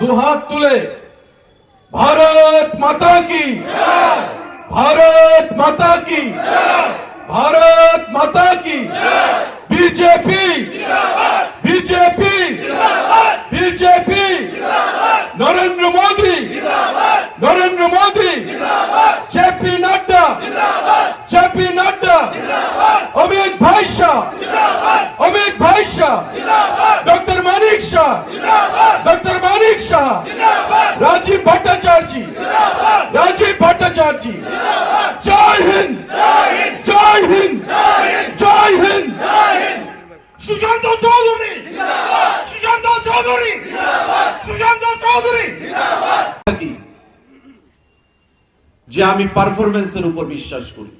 দুহাত তুলে। ভারত মাতা কি? ভারত মাতা কি? ভারত মাতা কি? BJP? JP Nadda. JP Nadda. Amit bhai Shah. Amit bhai Shah. Doctor Manik Shah. Doctor Manik Shah. Rajiv Bhattacharya. Ji Rajiv Bhattacharya. Ji जय हिंद। जय हिंद। जय हिंद। सुशांत चौधरी। सुशांत चौधरी। सुशांत चौधरी। যে আমি পারফরমেন্সের উপর বিশ্বাস করি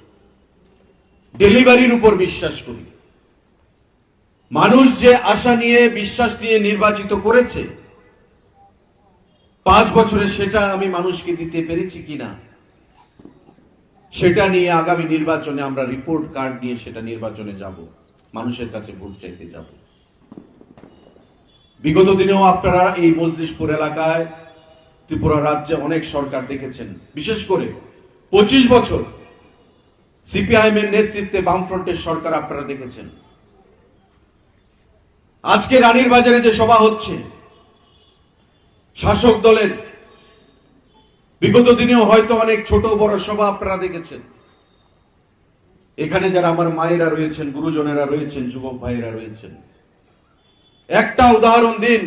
ডেলিভারির উপর বিশ্বাস করি। মানুষ যে আশা নিয়ে, বিশ্বাস নিয়ে নির্বাচিত করেছে, পাঁচ বছরে সেটা আমি মানুষকে দিতে পেরেছি কিনা, সেটা নিয়ে আগামী নির্বাচনে আমরা রিপোর্ট কার্ড নিয়ে সেটা নির্বাচনে যাব, মানুষের কাছে ভোট চাইতে যাব। বিগত দিনেও আপনারা এই মজলিশপুর এলাকায় ত্রিপুরা রাজ্যে অনেক সরকার দেখেছেন। বিশেষ করে পঁচিশ বছর সিপিআইএম এর নেতৃত্বে বামফ্রন্টের সরকার আপনারা দেখেছেন। আজকে রানীর বাজারে যে সভা হচ্ছে, শাসক দলের বিগত দিনেও হয়তো অনেক ছোট বড় সভা আপনারা দেখেছেন। এখানে যারা আমার মায়েরা রয়েছেন, গুরুজনেরা রয়েছেন, যুবক ভাইয়েরা রয়েছেন। একটা উদাহরণ দিন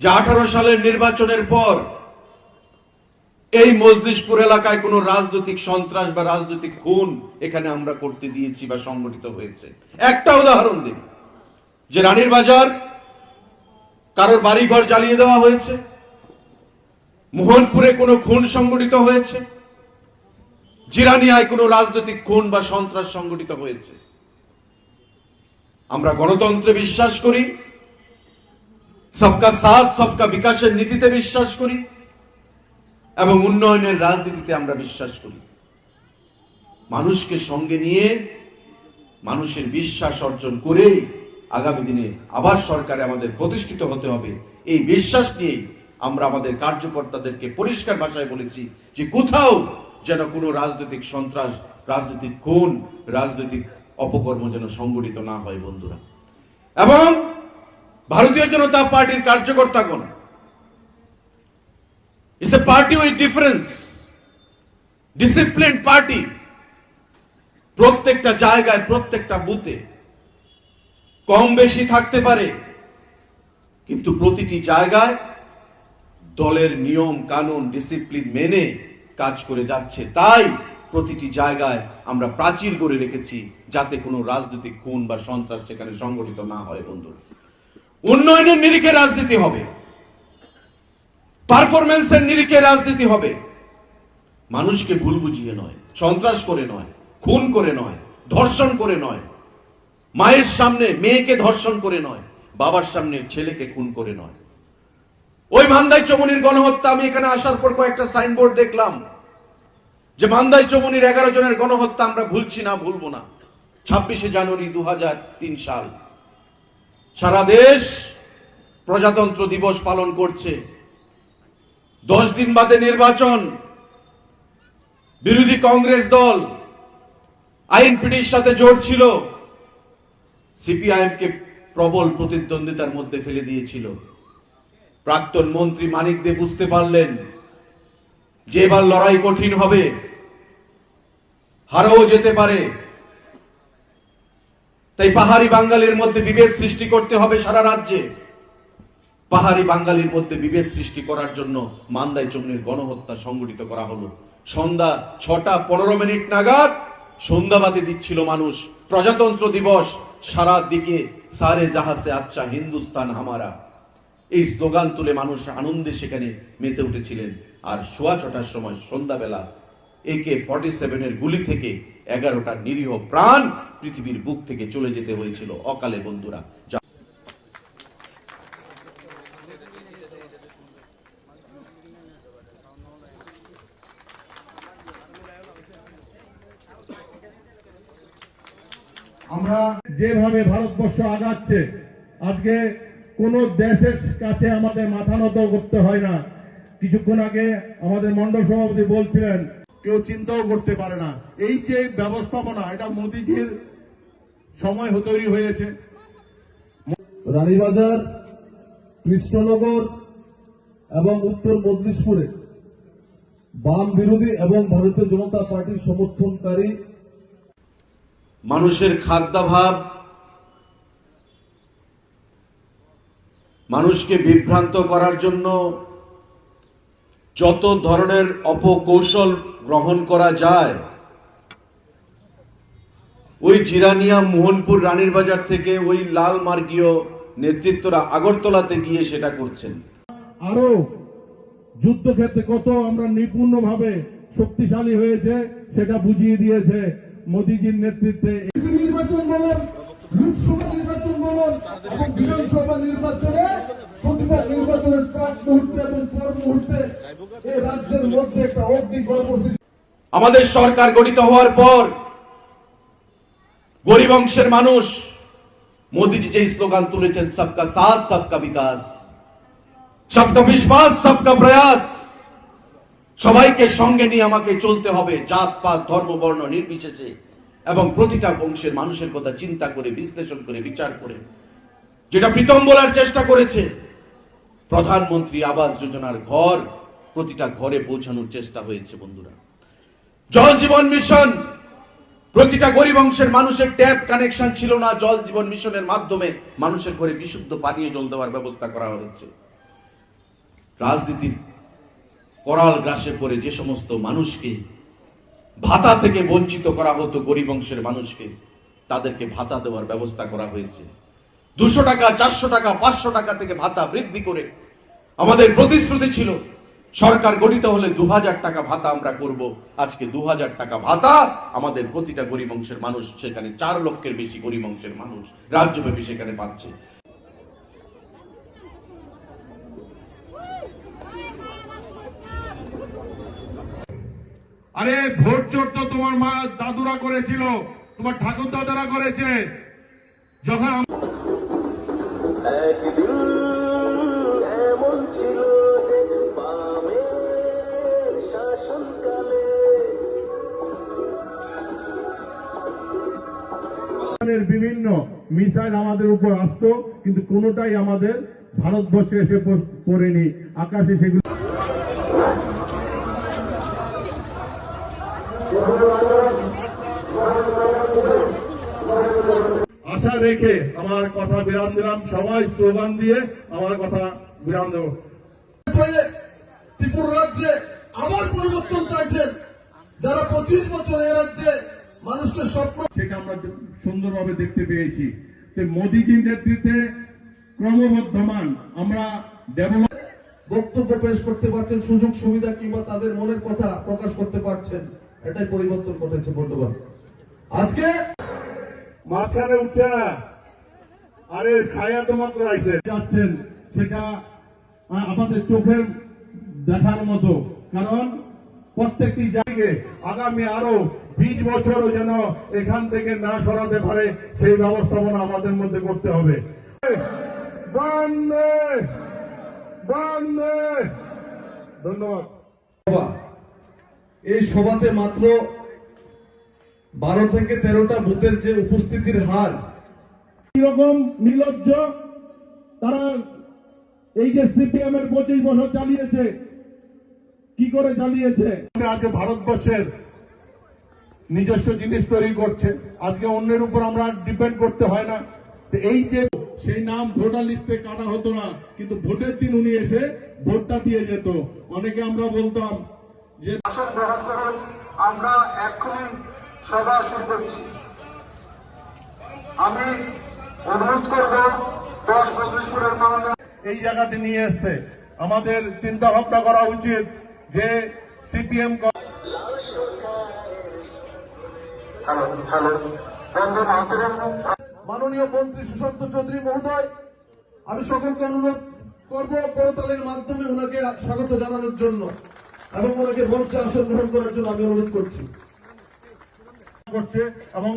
যে আঠারো সালের নির্বাচনের পর এই মজলিশপুর এলাকায় কোনো রাজনৈতিক সন্ত্রাস বা রাজনৈতিক খুন এখানে আমরা করতে দিয়েছি বা সংগঠিত হয়েছে। একটা উদাহরণ দিন। যে রানীর বাজার, কারোর বাড়িঘর জ্বালিয়ে দেওয়া হয়েছে, মোহনপুরে কোনো খুন সংগঠিত হয়েছে, জিরানিয়ায় কোনো রাজনৈতিক খুন বা সন্ত্রাস সংগঠিত হয়েছে। আমরা গণতন্ত্রে বিশ্বাস করি সবকা সাথ, সবকা বিকাশের নীতিতে বিশ্বাস করি এবং উন্নয়নের রাজনীতিতে আমরা বিশ্বাস করি। মানুষকে সঙ্গে নিয়ে, মানুষের বিশ্বাস অর্জন করে আগামী দিনে আবার সরকারে আমাদের প্রতিষ্ঠিত হতে হবে। এই বিশ্বাস নিয়েই আমরা আমাদের কার্যকর্তাদেরকে পরিষ্কার ভাষায় বলেছি যে কোথাও যেন কোনো রাজনৈতিক সন্ত্রাস, রাজনৈতিক খুন, রাজনৈতিক অপকর্ম যেন সংগঠিত না হয় বন্ধুরা। এবং ভারতীয় জনতা পার্টির কার্যকর্তাগণ it's a party with difference discipline party প্রত্যেকটা জায়গায়, প্রত্যেকটা বুথে। কম বেশি থাকতে পারে, কিন্তু প্রতিটি জায়গায় দলের নিয়ম, কানুন ডিসিপ্লিন মেনে কাজ করে যাচ্ছে। তাই প্রতিটি জায়গায় আমরা প্রাচীর করে রেখেছি যাতে কোনো রাজনৈতিক খুন বা সন্ত্রাস সেখানে সংগঠিত না হয়, বন্ধুরা। উন্নয়নের নিরিখে রাজনীতি হবে। পারফরমেন্সের নিরিখে রাজনীতি হবে। মানুষকে ভুল বুঝিয়ে নয়, সন্ত্রাস করে নয়, খুন করে নয়, ধর্ষণ করে নয়। মায়ের সামনে মেয়েকে ধর্ষণ করে নয়, বাবার সামনে ছেলেকে খুন করে নয়। ওই মান্দাই চমনির গণহত্যা, আমি এখানে আসার পর কয়েকটা সাইনবোর্ড দেখলাম। যে মান্দাই চমনির এগারো জনের গণহত্যা আমরা ভুলছি না, ভুলবো না। ছাব্বিশে জানুয়ারি দু হাজার তিন সাল। সারা দেশ প্রজাতন্ত্র দিবস পালন করছে। দশ দিন বাদে নির্বাচন। বিরোধী কংগ্রেস দল আইনপিডির সাথে জোর ছিল। সিপিআইএম কে প্রবল প্রতিদ্বন্দ্বিতার মধ্যে ফেলে দিয়েছিল। প্রাক্তন মন্ত্রী মানিক দে বুঝতে পারলেন যে এবার লড়াই কঠিন হবে। হারাও যেতে পারে। তাই পাহাড়ি বাঙালির মধ্যে বিভেদ সৃষ্টি করতে হবে সারা রাজ্যে। পাহাড়ি বাঙালির মধ্যে বিভেদ সৃষ্টি করার জন্য মান্দাই চমনির গণহত্যা সংগঠিত করা হলো। সন্ধ্যা ছটা পনেরো মিনিট নাগাদ সন্ধ্যাবাদী দিচ্ছিল মানুষ। প্রজাতন্ত্র দিবস সারা দিকে সারে জাহাজে আচ্ছা হিন্দুস্তান হামারা। এই স্লোগান তুলে মানুষ আনন্দে সেখানে মেতে উঠেছিলেন। আর সোয়া ছটার সময় সন্ধ্যাবেলা একে ফর্টি সেভেনের গুলি থেকে এগারোটা নিরীহ প্রাণ পৃথিবীর বুক থেকে চলে যেতে হয়েছিল অকালে বন্ধুরা। আমরা যেভাবে ভারতবর্ষ আগাচ্ছে, আজকে কোন দেশের কাছে আমাদের মাথা নত করতে হয় না। কিছুক্ষণ আগে আমাদের মন্ডল সভাপতি বলছিলেন কেউ চিন্তাও করতে পারে না। এই যে ব্যবস্থাপনা এটা মোদিজির সময় তৈরি হয়েছে। রানীবাজার কৃষ্ণনগর এবং উত্তর মজলিশপুরে বাম বিরোধী এবং ভারতীয় জনতা পার্টির সমর্থনকারী মানুষের খাদ্যাভাব মানুষকে বিভ্রান্ত করার জন্য যত ধরনের অপকৌশল গ্রহণ করা যায়। ওই জিরানিয়া মোহনপুর রানীর বাজার থেকে ওই লাল মার্গীয় নেতৃত্বরা আগরতলাতে গিয়ে সেটা করছেন। আরও যুদ্ধক্ষেত্রে কত আমরা নিপুণভাবে শক্তিশালী হয়েছে সেটা বুঝিয়ে দিয়েছে মোদিজির নেতৃত্বে। নির্বাচন বলুন লোকসভা নির্বাচন বলুন এবং বিধানসভা নির্বাচনে প্রতিটা নির্বাচনের প্রাক মুহূর্তে এবং পর মুহূর্তে এই রাজ্যের মধ্যে একটা অগ্নি কর্মসূচি আমাদের সরকার গঠিত হওয়ার পর গরিব অংশের মানুষ মোদিজি যে স্লোগান তুলেছেন, সবকা সাথ, সবকা বিকাশ। সবকা বিশ্বাস, সবকা প্রয়াস। সবাইকে সঙ্গে নিয়ে আমাকে চলতে হবে জাত, পাত, ধর্ম, বর্ণ নির্বিশেষে এবং প্রতিটা বংশের মানুষের কথা চিন্তা করে, বিশ্লেষণ করে, বিচার করে। যেটা প্রীতম বলার চেষ্টা করেছে প্রধানমন্ত্রী আবাস যোজনার ঘর প্রতিটা ঘরে পৌঁছানোর চেষ্টা হয়েছে, বন্ধুরা। জল জীবন মিশন, প্রতিটা গরিব অংশের মানুষের ট্যাপ কানেকশন ছিল না, জল জীবন মিশনের মাধ্যমে মানুষের ঘরে বিশুদ্ধ পানীয় জল দেওয়ার ব্যবস্থা করা হয়েছে। রাজনীতির করাল গ্রাসে করে যে সমস্ত মানুষকে, ভাতা থেকে বঞ্চিত করা হতো গরিব অংশের মানুষকে, তাদেরকে ভাতা দেওয়ার ব্যবস্থা করা হয়েছে। দুশো টাকা, চারশো টাকা, পাঁচশো টাকা থেকে ভাতা বৃদ্ধি করে আমাদের প্রতিশ্রুতি ছিল, সরকার গঠিত হলে দু টাকা ভাতা আমরা করব। আজকে দু টাকা ভাতা আমাদের প্রতিটা গরিব অংশের মানুষ, সেখানে চার লক্ষের বেশি গরিব অংশের মানুষ রাজ্যব্যাপী সেখানে পাচ্ছে। আরে ভোট চোর তো তোমার মা দাদুরা করেছিল, তোমার ঠাকুর দাদারা করেছে। যখন বিভিন্ন মিসাইল আমাদের উপর আসতো কিন্তু কোনোটাই আমাদের ভারতবর্ষে এসে পড়েনি। আকাশে সেগুলো আশা রেখে আমার কথা বিরাম দিলাম। সবাই স্লোগান দিয়ে আমার কথা বিরাম দেব। ত্রিপুরা রাজ্যে আবার পরিবর্তন চাইছেন। যারা পঁচিশ বছর এই রাজ্যে মানুষকে স্বপ্ন সেটা আমরা সুন্দরভাবে দেখতে পেয়েছি। তো মোদিজির নেতৃত্বে ক্রমবর্ধমান আমরা ডেভেলপ বক্তব্য পেশ করতে পারছেন সুযোগ সুবিধা কিংবা তাদের মনের কথা প্রকাশ করতে পারছেন এটাই পরিবর্তন ঘটেছে বন্ধুগণ। আজকে মাঝখানে উঠছে না। আরে খায়া তো মাত্র আইসে যাচ্ছেন সেটা আমাদের চোখের দেখার মতো। কারণ প্রত্যেকটি জায়গায় আগামী আরও বিশ বছরও যেন এখান থেকে না সরাতে পারে সেই ব্যবস্থাপনা আমাদের মধ্যে করতে হবে। ধন্যবাদ। সভা এই সভাতে মাত্র বারো থেকে তেরোটা বুথের যে উপস্থিতির হার এরকম নির্লজ্জ তারা এই যে সিপিএম এর পঁচিশ বছর চালিয়েছে কি করে চালিয়েছে? আজকে ভারতবর্ষের নিজস্ব জিনিস তৈরি করছে। আজকে অন্যের উপর আমরা ডিপেন্ড করতে হয় না। এই যে সেই নাম ভোটার লিস্টে কাটা হতো না কিন্তু ভোটের দিন উনি এসে ভোটটা দিয়ে যেত। অনেকে আমরা বলতাম যে আমরা এক্ষুনি সভা শুরু করছি। আমি অনুরোধ করব দশ বত্রিশপুরের মাননীয় এই জায়গাতে নিয়ে এসছে। আমাদের চিন্তা ভাবনা করা উচিত যে সিপিএম মাননীয় মন্ত্রী সুশান্ত চৌধুরী মহোদয় আমি সকলকে অনুরোধ করব করতালের মাধ্যমে ওনাকে স্বাগত জানানোর জন্য এবং ওনাকে মঞ্চে আসন গ্রহণ করার জন্য আমি অনুরোধ করছি। করছে এবং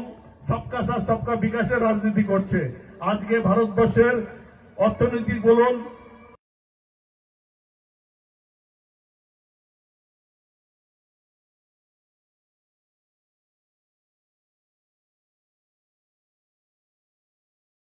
সবকা সাথ সবকা বিকাশের রাজনীতি করছে। আজকে ভারতবর্ষের অর্থনীতি বলুন